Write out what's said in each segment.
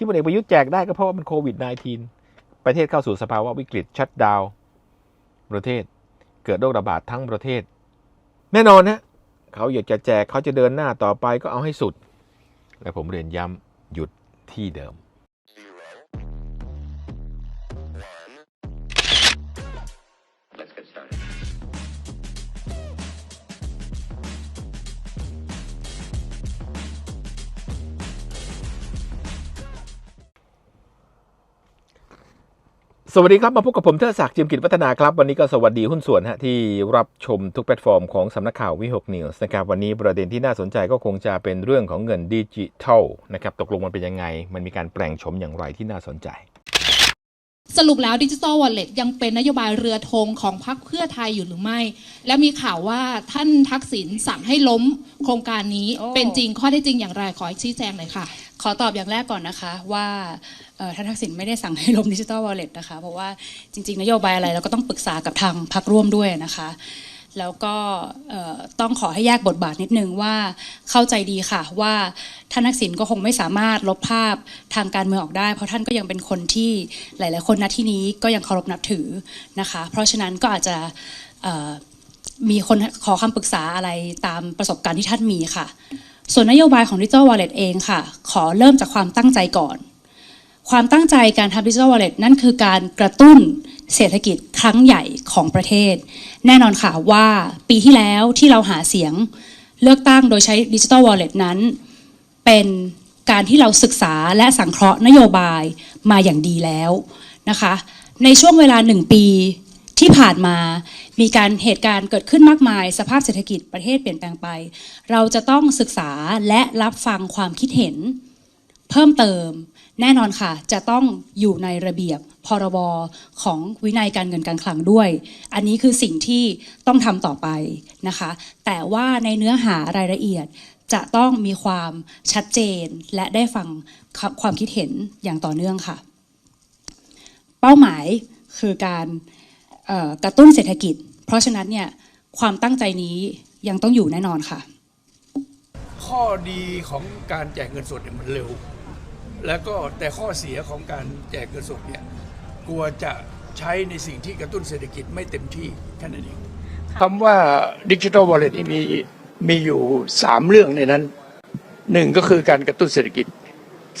ที่พลเอกประยุทธ์แจกได้ก็เพราะว่ามันโควิด -19 ประเทศเข้าสู่สภาวะวิกฤตชัดดาวน์ประเทศ เกิดโรคระบาดทั้งประเทศ แน่นอนนะเขาอยากจะแจกเขาจะเดินหน้าต่อไปก็เอาให้สุด และผมเรียนย้ำหยุดที่เดิม สวัสดีครับ มาพบกับผมเทอศักดิ์จิมกิจวัฒนาครับ วันนี้ก็สวัสดีหุ้นส่วนฮะที่รับชมทุกแพลตฟอร์มของสำนักข่าววิหกนิวส์นะครับวันนี้ประเด็นที่น่าสนใจก็คงจะเป็นเรื่องของเงินดิจิทัลนะครับตกลงมันเป็นยังไง มันมีการแปลงโฉมอย่างไรที่น่าสนใจ สรุปแล้วดิจิ t a l วอลเล็ตยังเป็นนโยบายเรือธงของพรรคเพื่อไทยอยู่หรือไม่ และมีข่าวว่าท่านทักษิณสั่งให้ล้มโครงการนี้เป็นจริงข้อเท็จจริงอย่างไรขอชี้แจงหน่อยค่ะ ขอตอบอย่างแรกก่อนนะคะว่าท่านทักษิณไม่ได้สั่งให้ลบดิจิ t a ลวอลเล็ตนะคะ เพราะว่าจริง ๆ นโยบายอะไรเราก็ต้องปรึกษากับทางพรรคร่วมด้วยนะคะ แล้วก็ต้องขอให้แยกบทบาทนิดนึงว่าเข้าใจดีค่ะว่าท่านทักษิณก็คงไม่สามารถลบภาพทางการเมืองออกได้ เพราะท่านก็ยังเป็นคนที่หลาย ๆ คนณที่นี้ก็ยังเคารพนับถือนะคะ เพราะฉะนั้นก็อาจจะมีคนขอคำปรึกษาอะไรตามประสบการณ์ที่ท่านมีค่ะ ส่วนนโยบายของ Digital Wallet เองค่ะ ขอเริ่มจากความตั้งใจก่อน ความตั้งใจการทำ Digital Wallet นั่นคือการกระตุ้นเศรษฐกิจครั้งใหญ่ของประเทศ แน่นอนค่ะว่าปีที่แล้วที่เราหาเสียงเลือกตั้งโดยใช้ Digital Wallet นั้น เป็นการที่เราศึกษาและสังเคราะห์นโยบายมาอย่างดีแล้วนะคะ ในช่วงเวลาหนึ่งปี ที่ผ่านมามีการเหตุการณ์เกิดขึ้นมากมาย สภาพเศรษฐกิจประเทศเปลี่ยนแปลงไป เราจะต้องศึกษาและรับฟังความคิดเห็น เพิ่มเติม แน่นอนค่ะ จะต้องอยู่ในระเบียบพรบของวินัยการเงินการคลังด้วย อันนี้คือสิ่งที่ต้องทำต่อไปนะคะ แต่ว่าในเนื้อหารายละเอียดจะต้องมีความชัดเจนและได้ฟังความคิดเห็นอย่างต่อเนื่องค่ะ เป้าหมายคือการ กระตุ้นเศรษฐกิจ เพราะฉะนั้นเนี่ยความตั้งใจนี้ยังต้องอยู่แน่นอนค่ะ ข้อดีของการแจกเงินสดเนี่ยมันเร็ว แล้วก็แต่ข้อเสียของการแจกเงินสดเนี่ยกลัวจะใช้ในสิ่งที่กระตุ้นเศรษฐกิจไม่เต็มที่แค่นั้นเองคำว่าดิจิทัลวอลเล็ตนี่มีมีอยู่สามเรื่องในนั้นหนึ่งก็คือการกระตุ้นเศรษฐกิจ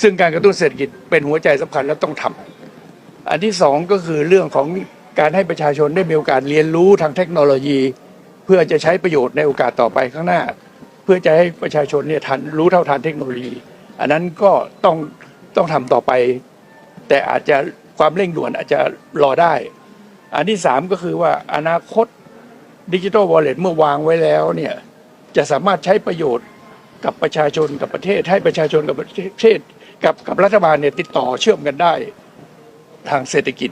ซึ่งการกระตุ้นเศรษฐกิจเป็นหัวใจสำคัญและต้องทำอันที่สองก็คือเรื่องของ การให้ประชาชนได้มีโอกาสเรียนรู้ทางเทคโนโลยี เพื่อจะใช้ประโยชน์ในโอกาสต่อไปข้างหน้า เพื่อจะให้ประชาชนเนี่ยทันรู้เท่าทันเทคโนโลยี อันนั้นก็ต้องต้องทำต่อไป แต่อาจจะความเร่งด่วนอาจจะรอได้ อันที่สามก็คือว่าอนาคตดิจิ t a ลวอลเล็ตเมื่อวางไว้แล้วเนี่ยจะสามารถใช้ประโยชน์กับประชาชนกับประเทศ ให้ประชาชนกับประเทศกับกับรัฐบาลเนี่ยติดต่อเชื่อมกันได้ทางเศรษฐกิจ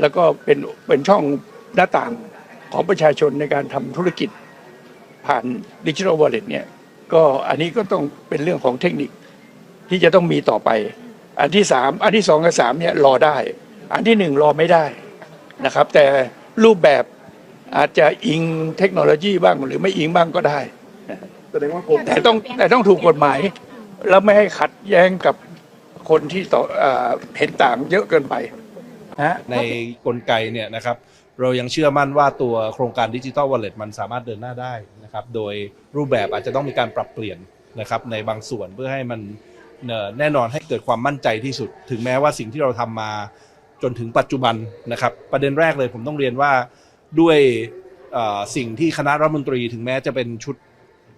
แล้วก็เป็นเป็นช่องหน้าต่างของประชาชนในการทำธุรกิจผ่านดิจิทัลวอลเล็ตเนี่ยก็อันนี้ก็ต้องเป็นเรื่องของเทคนิคที่จะต้องมีต่อไป อันที่สามอันที่สองกับสามเนี่ยรอได้ อันที่หนึ่งรอไม่ได้นะครับ แต่รูปแบบอาจจะอิงเทคโนโลยีบ้างหรือไม่อิงบ้างก็ได้ แสดงว่าแต่ต้องแต่ต้องถูกกฎหมาย แล้วไม่ให้ขัดแย้งกับคนที่ต่อเอ่อเห็นต่างเยอะเกินไป ฮะ ในกลไกเนี่ยนะครับเรายังเชื่อมั่นว่าตัวโครงการดิจิ t a ลวอลเล็ตมันสามารถเดินหน้าได้นะครับโดยรูปแบบอาจจะต้องมีการปรับเปลี่ยนนะครับในบางส่วนเพื่อให้มันเอ่อแน่นอนให้เกิดความมั่นใจที่สุด ถึงแม้ว่าสิ่งที่เราทำมาจนถึงปัจจุบันนะครับประเด็นแรกเลยผมต้องเรียนว่าด้วยเอ่อสิ่งที่คณะรัฐมนตรีถึงแม้จะเป็นชุด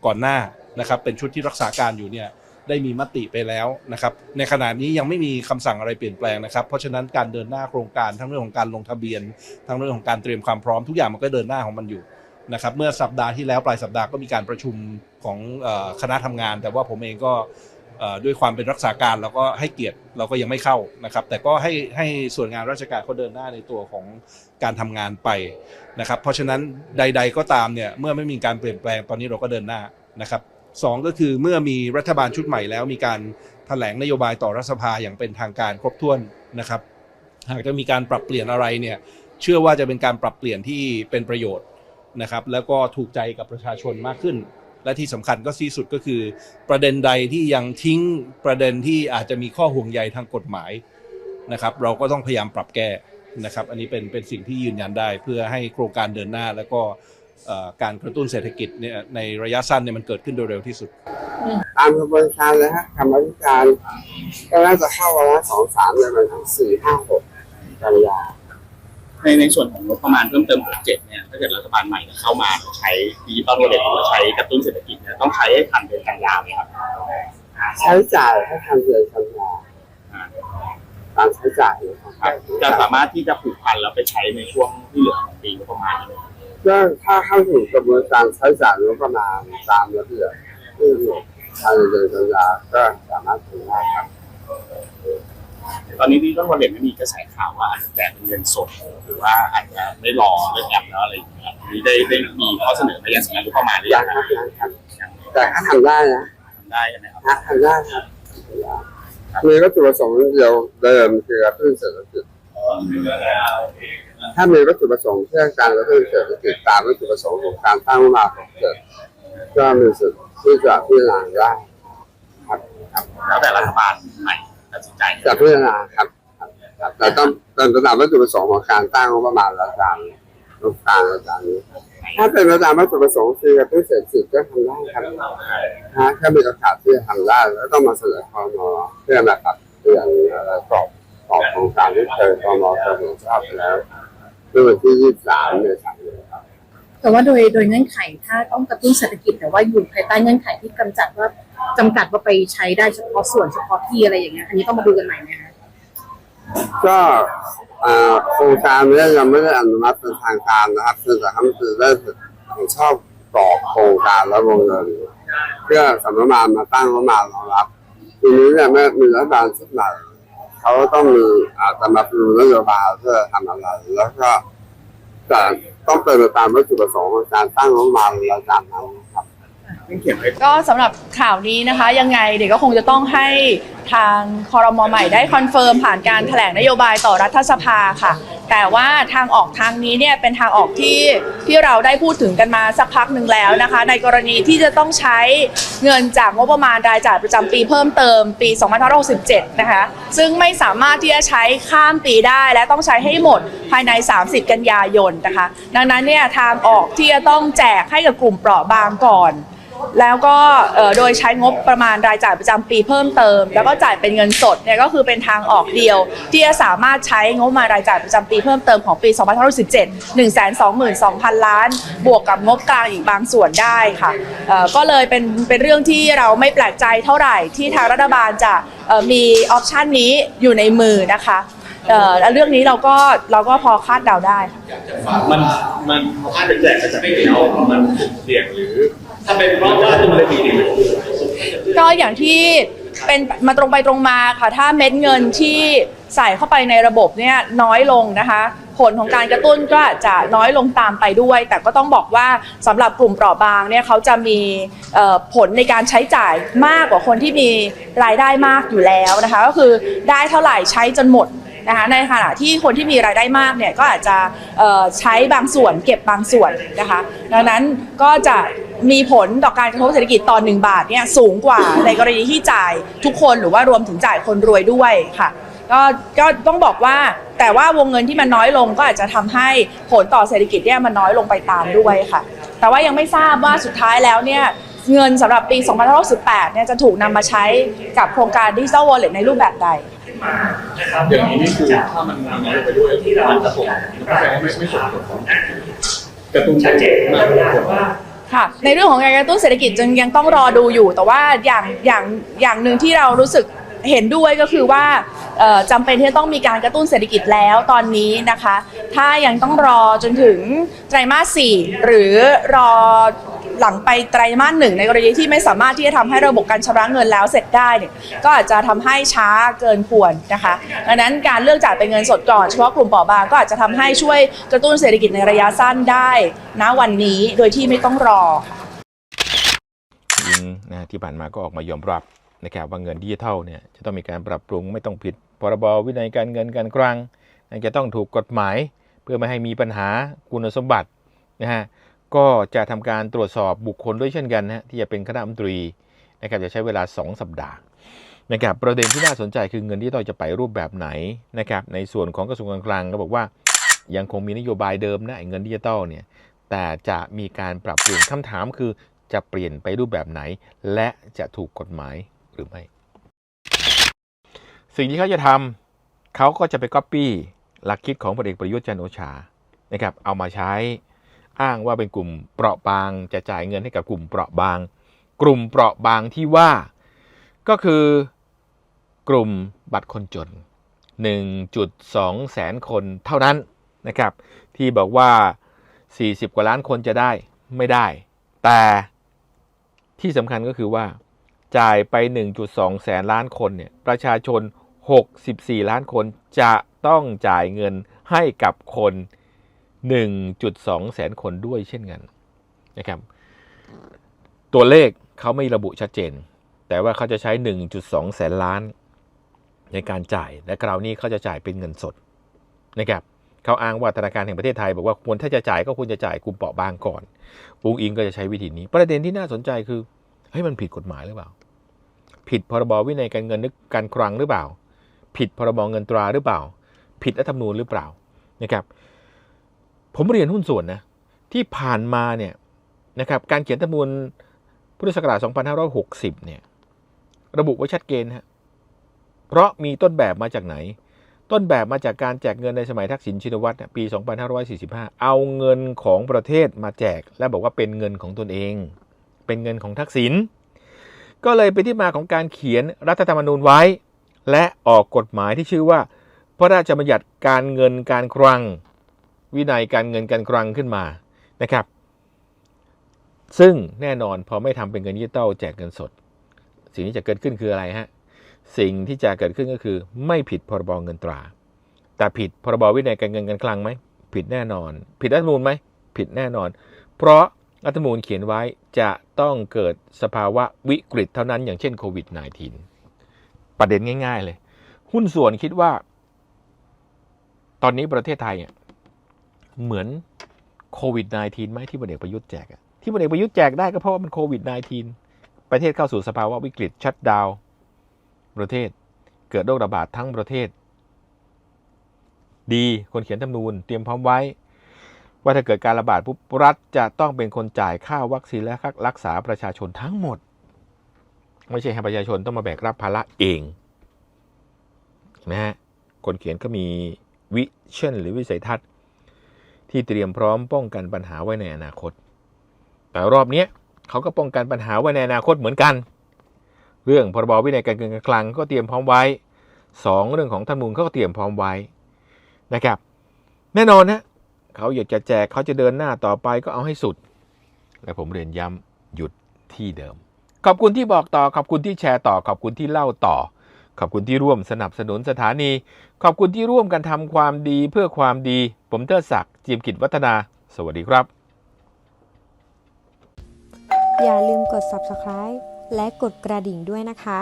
ก่อนหน้านะครับเป็นชุดที่รักษาการอยู่เนี่ย ได้มีมติไปแล้วนะครับในขณะนี้ยังไม่มีคำสั่งอะไรเปลี่ยนแปลงนะครับ เพราะฉะนั้นการเดินหน้าโครงการทั้งเรื่องของการลงทะเบียน ทั้งเรื่องของการเตรียมความพร้อมทุกอย่างมันก็เดินหน้าของมันอยู่นะครับเมื่อสัปดาห์ที่แล้วปลายสัปดาห์ก็มีการประชุมของคณะทำงาน แต่ว่าผมเองก็ด้วยความเป็นรักษาการเราก็ให้เกียรติเราก็ยังไม่เข้านะครับ แต่ก็ให้ให้ส่วนงานราชการเขาเดินหน้าในตัวของการทำงานไปนะครับ เพราะฉะนั้นใด ๆก็ตามเนี่ยเมื่อไม่มีการเปลี่ยนแปลงตอนนี้เราก็เดินหน้านะครับ สองก็คือเมื่อมีรัฐบาลชุดใหม่แล้วมีการแถลงนโยบายต่อรัฐสภาอย่างเป็นทางการครบถ้วนนะครับ หากจะมีการปรับเปลี่ยนอะไรเนี่ยเชื่อว่าจะเป็นการปรับเปลี่ยนที่เป็นประโยชน์นะครับแล้วก็ถูกใจกับประชาชนมากขึ้น และที่สำคัญก็ที่สุดก็คือ ประเด็นใดที่ยังทิ้งประเด็นที่อาจจะมีข้อห่วงใยทางกฎหมายนะครับเราก็ต้องพยายามปรับแก้นะครับอันนี้เป็นเป็นสิ่งที่ยืนยันได้เพื่อให้โครงการเดินหน้าแล้วก็ การกระตุ้นเศรษฐกิจเนี่ยในระยะสั้นเนี่ยมันเกิดขึ้นโดยเร็วที่สุด ตามกระบวนการเลยฮะกรรมธิการก็น่าจะเข้าวาระสองสามในวันที่สี่ห้าหกกันยาในในส่วนของงบประมาณเพิ่มเติม67เนี่ยถ้าเกิดรัฐบาลใหม่เข้ามาใช้ดิจิตอลวอลเล็ตหรือว่าใช้กระตุ้นเศรษฐกิจเนี่ยต้องใช้ให้ทันเดือนกันยาไหมครับใช้จ่ายให้ทันเดือนกันยาการใช้จ่ายนะครับครับจะสามารถที่จะผูกพันแล้วไปใช้ในช่วงที่เหลือของปีงบ ประมาณนี้ไหมก็ถ้าเข้าสู่กระบวนการใช้จ่ายงบประมาณตามระเบียบที่กำหนดภายในเดือนกันยาก็สามารถทำได้ครับ ตอนนี้ดิจิตอลวอลเล็ตไม่มีกระแสข่าวว่าอาจจะแจกเป็นเงินสด หรือว่าอาจจะไม่รอเรื่องแอปแล้วอะไรอย่างเงี้ยอันนี้ได้ได้มีข้อเสนอไปยังสำนักงบประมาณหรือยังครับยากครับแต่ถ้าทำได้นะทำได้ไหมครับทำได้ครับมีวัตถุประสงค์เดียวเดิมคือกระตุ้นเศรษฐกิจ ถ้ามีวัตถุประสงค์เพื่อการกระตุ้นเศรษฐกิจตามวัตถุประสงค์ของการตั้งมาของเกิดก็มีสิทธิ์ที่จะพิจารณาได้ครับแล้วแต่รัฐบาลใหม่ตัดสินใจจะพิจารณาครับครับครับแต่ต้องเป็นไปตามวัตถุประสงค์ของการตั้งงบประมาณรายการโครงการรายการนี้ถ้าเป็นไปตามวัตถุประสงค์คือกระตุ้นเศรษฐกิจก็ทำได้ครับนะถ้ามีโอกาสที่จะทำได้แล้วต้องมาเสนอคอมเพื่อมาปรับเปลี่ยนอะไรกรอบกรอบโครงการที่เคยคอมเคยเห็นชอบไปแล้ว เมื่อวันที่23เมษายนครับแต่ว่าโดยโดยเงื่อนไขถ้าต้องกระตุ้นเศรษฐกิจแต่ว่าอยู่ภายใต้เงื่อนไขที่กำจัดว่าจำกัดว่าไปใช้ได้เฉพาะส่วนเฉพาะที่อะไรอย่างเงี้ยอันนี้ต้องมาดูกันใหม่ไหมคะก็อ่าโครงการนี้ยังไม่ได้อนุมัติเป็นทางการนะครับเนื่องจากเขาคือได้เห็นชอบกรอบโครงการและวงเงินเพื่อสำนักงานมาตั้งงบประมาณรองรับทีนี้เนี่ยเมื่อมีรัฐบาลชุดใหม่ เขาต้องมีอาจจะมาดูนโยบายเพื่อทำอะไร แล้วก็จะต้องเป็นไปตามวัตถุประสงค์ของการตั้งงบประมาณและการนั้น ก็สำหรับข่าวนี้นะคะ ยังไงเดี๋ยวก็คงจะต้องให้ทางคอรมอใหม่ได้คอนเฟิร์มผ่านการแถลงนโยบายต่อรัฐสภาค่ะ แต่ว่าทางออกทางนี้เนี่ยเป็นทางออกที่ที่เราได้พูดถึงกันมาสักพักหนึ่งแล้วนะคะ ในกรณีที่จะต้องใช้เงินจากงบประมาณรายจ่ายประจำปีเพิ่มเติมปี 2567 นะคะ ซึ่งไม่สามารถที่จะใช้ข้ามปีได้และต้องใช้ให้หมดภายใน 30 กันยายนนะคะ ดังนั้นเนี่ยทางออกที่จะต้องแจกให้กับกลุ่มเปราะบางก่อน แล้วก็โดยใช้งบประมาณรายจ่ายประจำปีเพิ่มเติม แล้วก็จ่ายเป็นเงินสดเนี่ยก็คือเป็นทางออกเดียว ที่จะสามารถใช้งบมารายจ่ายประจำปีเพิ่มเติมของปี2567 122,000 ล้าน บวกกับงบกลางอีกบางส่วนได้ค่ะก็เลยเป็นเป็นเรื่องที่เราไม่แปลกใจเท่าไหร่ที่ทางรัฐบาลจะมีออปชันนี้อยู่ในมือนะคะเออและเรื่องนี้เราก็เราก็พอคาดเดาได้ค่ะมันมันถ้าเป็นแจกกระจายวมันเสี่ยงหรือ ถ้าเป็นเพราะว่ามันไม่มีนี่ก็อย่างที่เป็นมาตรงไปตรงมาค่ะ ถ้าเม็ดเงินที่ใส่เข้าไปในระบบเนี่ยน้อยลงนะคะ ผลของการกระตุ้นก็อาจจะน้อยลงตามไปด้วย แต่ก็ต้องบอกว่าสำหรับกลุ่มเปราะบางเนี่ยเขาจะมีผลในการใช้จ่ายมากกว่าคนที่มีรายได้มากอยู่แล้วนะคะ ก็คือได้เท่าไหร่ใช้จนหมด นะคะในขณะที่คนที่มีรายได้มากเนี่ยก็อาจจะใช้บางส่วนเก็บบางส่วนนะคะดังนั้นก็จะมีผลต่อการกระทบเศรษฐกิจตอนหนึ่งบาทเนี่ยสูงกว่าในกรณีที่จ่ายทุกคนหรือว่ารวมถึงจ่ายคนรวยด้วยค่ะก็ก็ต้องบอกว่าแต่ว่าวงเงินที่มันน้อยลงก็อาจจะทำให้ผลต่อเศรษฐกิจเนี่ยมันน้อยลงไปตามด้วยค่ะ แต่ว่ายังไม่ทราบว่าสุดท้ายแล้วเนี่ยเงินสำหรับปี 2568 เนี่ยจะถูกนำมาใช้กับโครงการดิจิทัลวอลเล็ตในรูปแบบใด อย่างนี้นี่คือถ้ามันน้อยลงไปด้วยมันจะส่งก็แปลว่าไม่ไม่ส่งผลของกระตุ้นเศรษฐกิจมากกว่าค่ะในเรื่องของการกระตุ้นเศรษฐกิจยังยังต้องรอดูอยู่ แต่ว่าอย่างอย่างอย่างหนึ่งที่เรารู้สึกเห็นด้วยก็คือว่าเอ่อจำเป็นที่จะต้องมีการกระตุ้นเศรษฐกิจแล้วตอนนี้นะคะ ถ้ายังต้องรอจนถึงไตรมาสสี่หรือรอ หลังไปไตรมาสหนึ่งในกรณีที่ไม่สามารถที่จะทำให้ระบบการชำระเงินแล้วเสร็จได้เนี่ยก็อาจจะทำให้ช้าเกินควรนะคะดังนั้นการเลือกจ่ายเป็นเงินสดก่อนเฉพาะกลุ่มเปราะบางก็อาจจะทำให้ช่วยกระตุ้นเศรษฐกิจในระยะสั้นได้ณวันนี้โดยที่ไม่ต้องรอนะที่ผ่านมาก็ออกมายอมรับนะครับว่าเงินดิจิทัลเนี่ยจะต้องมีการปรับปรุงไม่ต้องผิดพรบวินัยการเงินการคลังจะต้องถูกกฎหมาย เพื่อไม่ให้มีปัญหาคุณสมบัตินะฮะ ก็จะทำการตรวจสอบบุคคลด้วยเช่นกันนะที่จะเป็นคณะรัฐมนตรีนะครับจะใช้เวลา 2 สัปดาห์นะครับประเด็นที่น่าสนใจคือเงินที่ต้องจะไปรูปแบบไหนนะครับในส่วนของกระทรวงการคลังก็บอกว่ายังคงมีนโยบายเดิมนะเงินดิจิตอลเนี่ยแต่จะมีการปรับเปลี่ยนคำถามคือจะเปลี่ยนไปรูปแบบไหน และจะถูกกฎหมายหรือไม่ สิ่งที่เขาจะทำเขาก็จะไปก๊อปปี้หลักคิดของพลเอกประยุทธ์จันโอชานะครับเอามาใช้ อ้างว่าเป็นกลุ่มเปราะบาง จะจ่ายเงินให้กับกลุ่มเปราะบาง กลุ่มเปราะบางที่ว่า ก็คือกลุ่มบัตรคนจน 1.2 แสนคนเท่านั้นนะครับ ที่บอกว่า 40 กว่าล้านคนจะได้ไม่ได้ แต่ที่สำคัญก็คือว่า จ่ายไป 1.2 แสนล้านคนเนี่ยประชาชน 64 ล้านคนจะต้องจ่ายเงินให้กับคน 1.2 แสนคนด้วยเช่นกันนะครับ ตัวเลขเขาไม่ระบุชัดเจน แต่ว่าเขาจะใช้ 1.2 แสนล้านในการจ่าย และคราวนี้เขาจะจ่ายเป็นเงินสดนะครับเขาอ้างว่าธนาคารแห่งประเทศไทยบอกว่าควรถ้าจะจ่ายก็ควรจะจ่ายกลุ่มเปราะบางก่อนปุงอิงก็จะใช้วิธีนี้ ประเด็นที่น่าสนใจคือเฮ้ยมันผิดกฎหมายหรือเปล่า ผิดพรบวินัยการเงินนึกการคลังหรือเปล่า ผิดพรบเงินตราหรือเปล่า ผิดรัฐธรรมนูญหรือเปล่านะครับ ผมเรียนหุ้นส่วนนะที่ผ่านมาเนี่ยนะครับการเขียนรัฐธรรมนูญพุทธศักราช2560เนี่ยระบุไว้ชัดเจนฮะเพราะมีต้นแบบมาจากไหน ต้นแบบมาจากการแจกเงินในสมัยทักษิณชินวัตรนะปี 2545 เอาเงินของประเทศมาแจก และบอกว่าเป็นเงินของตนเอง เป็นเงินของทักษิณก็เลยเป็นที่มาของการเขียนรัฐธรรมนูญไว้ และออกกฎหมายที่ชื่อว่า พระราชบัญญัติการเงินการคลัง วินัยการเงินการคลังขึ้นมานะครับ ซึ่งแน่นอนพอไม่ทำเป็นเงินดิจิตอลแจกเงินสด สิ่งที่จะเกิดขึ้นคืออะไรฮะสิ่งที่จะเกิดขึ้นก็คือ ไม่ผิดพรบเงินตรา แต่ผิดพรบวินัยการเงินการคลังไหมผิดแน่นอน ผิดรัฐธรรมนูญไหมผิดแน่นอน เพราะรัฐธรรมนูญเขียนไว้จะต้องเกิดสภาวะวิกฤตเท่านั้นอย่างเช่นโควิด -19 ประเด็นง่าย ๆ เลย หุ้นส่วนคิดว่า ตอนนี้ประเทศไทยอะ เหมือนโควิด -19 ไหมที่พลเอกประยุทธ์แจกที่พลเอกประยุทธ์แจกได้ก็เพราะว่ามันโควิด -19 ประเทศเข้าสู่สภาวะวิกฤตชัดดาวประเทศ เกิดโรคระบาดทั้งประเทศ ดีคนเขียนธรรมนูญเตรียมพร้อมไว้ ว่าถ้าเกิดการระบาดปุ๊บรัฐจะต้องเป็นคนจ่ายค่าวัคซีนและค่ารักษาประชาชนทั้งหมด ไม่ใช่ให้ประชาชนต้องมาแบกรับภาระเองนไหมฮะคนเขียนก็มีวิชั่นหรือวิสัยทัศน์ ที่เตรียมพร้อมป้องกันปัญหาไว้ในอนาคต แต่รอบนี้เขาก็ป้องกันปัญหาไว้ในอนาคตเหมือนกัน เรื่องพรบวินัยการเงินการคลังก็เตรียมพร้อมไว้สองเรื่องของธรรมนูญเขาก็เตรียมพร้อมไว้นะครับ แน่นอนนะเขาอยากจะแจกเขาจะเดินหน้าต่อไปก็เอาให้สุด และผมเรียนย้ำหยุดที่เดิม ขอบคุณที่บอกต่อขอบคุณที่แชร์ต่อขอบคุณที่เล่าต่อขอบคุณที่ร่วมสนับสนุนสถานี ขอบคุณที่ร่วมกันทำความดีเพื่อความดี ผมเทิดศักดิ์ จีมกิจวัฒนา สวัสดีครับ อย่าลืมกด subscribe และกดกระดิ่งด้วยนะคะ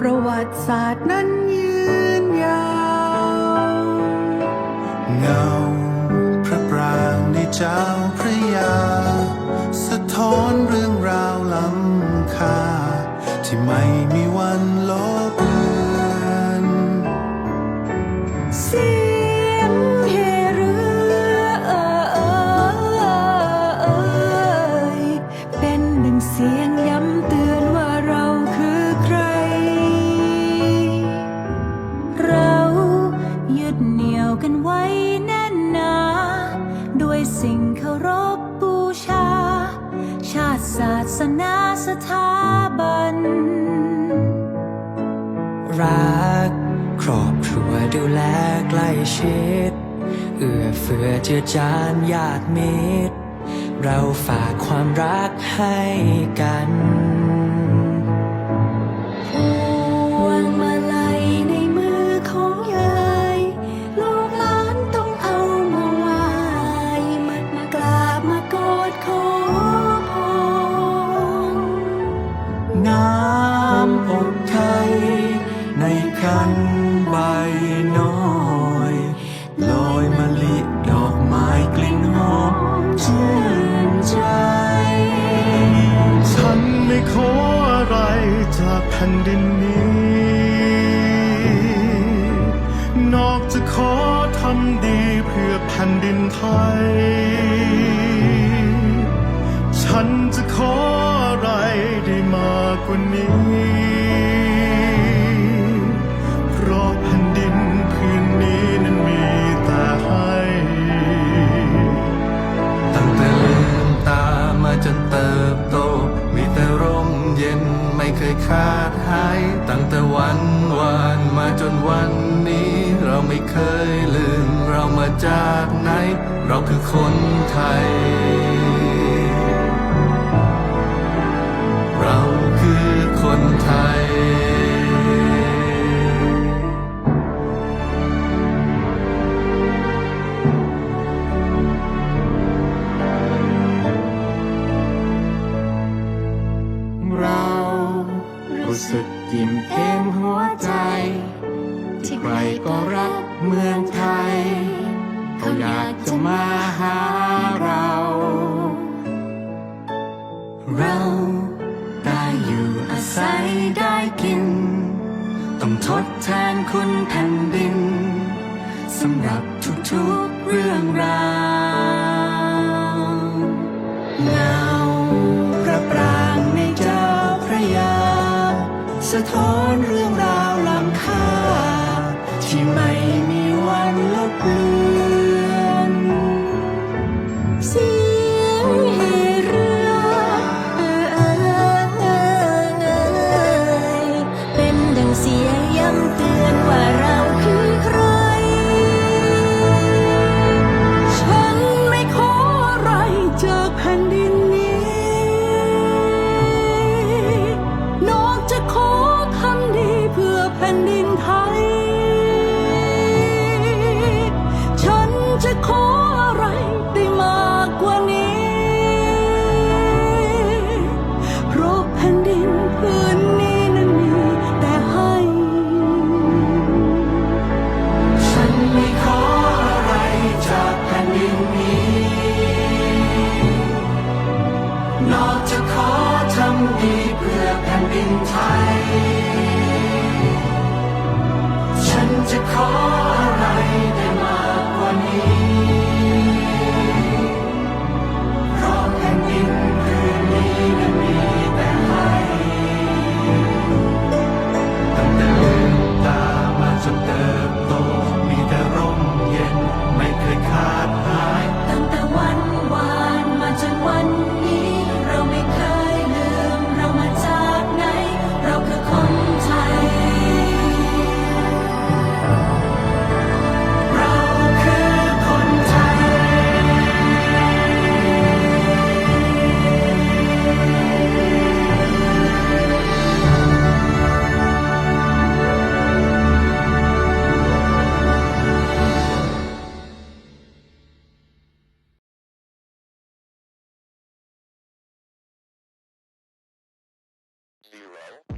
ประวัติศาสตร์นั้นยืนยาวเงาพระปรางในเจ้าพระยา สะท้อนเรื่องราวล้ำค่าที่ไม่มีวันลดันไว้แน่นหนา ด้วยสิ่งเคารพบูชา ชาติศาสนาสถาบัน รัก ครอบครัวดูแลใกล้ชิด เอื้อเฟื้อเจือจานญาติมิตร เราฝากความรักให้กัน น้ำอกไทย ในคันใบน้อยลอยมะลิดอกไม้กลิ่นหอมชื่นใจ ฉันไม่ขออะไรจากแผ่นดินนี้ นอกจากขอทำดีเพื่อแผ่นดินไทย คือคนไทย เราคือคนไทย เรารู้สึกยิ้มเต็มหัวใจ ที่ใครก็รักเมืองไทย เขาอยากจะมาหาเรา เราได้อยู่อาศัยได้กิน ต้องทดแทนคุณแผ่นดินสำหรับทุกๆเรื่องราวเงาพระปรางในเจ้าพระยา สะท้อน Zero.